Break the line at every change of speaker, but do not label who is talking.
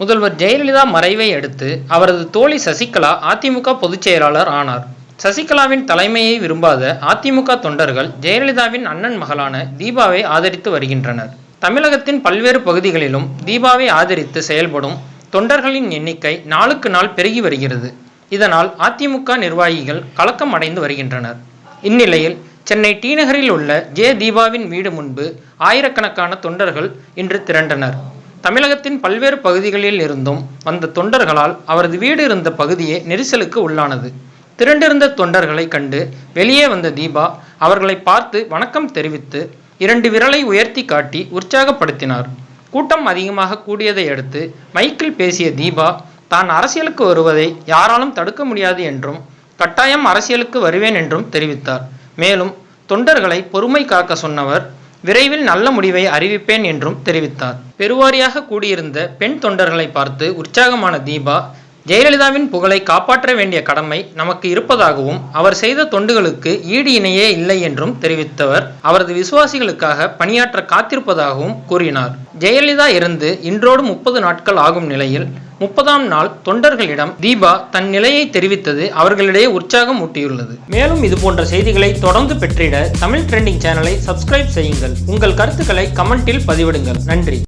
முதல்வர் ஜெயலலிதா மறைவை அடுத்து அவரது தோழி சசிகலா அதிமுக பொதுச் செயலாளர் ஆனார். சசிகலாவின் தலைமையை விரும்பாத அதிமுக தொண்டர்கள் ஜெயலலிதாவின் அண்ணன் மகளான தீபாவை ஆதரித்து வருகின்றனர். தமிழகத்தின் பல்வேறு பகுதிகளிலும் தீபாவை ஆதரித்து செயல்படும் தொண்டர்களின் எண்ணிக்கை நாளுக்கு நாள் பெருகி வருகிறது. இதனால் அதிமுக நிர்வாகிகள் கலக்கம் அடைந்து வருகின்றனர். இந்நிலையில் சென்னை டி நகரில் உள்ள ஜே தீபாவின் வீடு முன்பு ஆயிரக்கணக்கான தொண்டர்கள் இன்று திரண்டனர். தமிழகத்தின் பல்வேறு பகுதிகளில் இருந்தும் வந்த தொண்டர்களால் அவரது வீடு இருந்த பகுதியே நெரிசலுக்கு உள்ளானது. திரண்டிருந்த தொண்டர்களை கண்டு வெளியே வந்த தீபா அவர்களை பார்த்து வணக்கம் தெரிவித்து இரண்டு விரலை உயர்த்தி காட்டி உற்சாகப்படுத்தினார். கூட்டம் அதிகமாக கூடியதை அடுத்து மைக்கில் பேசிய தீபா தான் அரசியலுக்கு வருவதை யாராலும் தடுக்க முடியாது என்றும் கட்டாயம் அரசியலுக்கு வருவேன் என்றும் தெரிவித்தார். மேலும் தொண்டர்களை பொறுமை காக்க சொன்னவர் விரைவில் நல்ல முடிவை அறிவிப்பேன் என்றும் தெரிவித்தார். பெருவாரியாக கூடியிருந்த பெண் தொண்டர்களை பார்த்து உற்சாகமான தீபா ஜெயலலிதாவின் புகழை காப்பாற்ற வேண்டிய கடமை நமக்கு இருப்பதாகவும் அவர் செய்த தொண்டுகளுக்கு ஈடு இணையே இல்லை என்றும் தெரிவித்தவர். அவரது விசுவாசிகளுக்காக பணியாற்ற காத்திருப்பதாகவும் கூறினார். ஜெயலலிதா இருந்து இன்றோடு முப்பது நாட்கள் ஆகும் நிலையில் முப்பதாம் நாள் தொண்டர்களிடம் தீபா தன் நிலையை தெரிவித்தது அவர்களிடையே உற்சாகம் ஊட்டியுள்ளது. மேலும் இது போன்ற செய்திகளை தொடர்ந்து பெற்றிட தமிழ் ட்ரெண்டிங் சேனலை சப்ஸ்கிரைப் செய்யுங்கள். உங்கள் கருத்துக்களை கமெண்டில் பதிவிடுங்கள். நன்றி.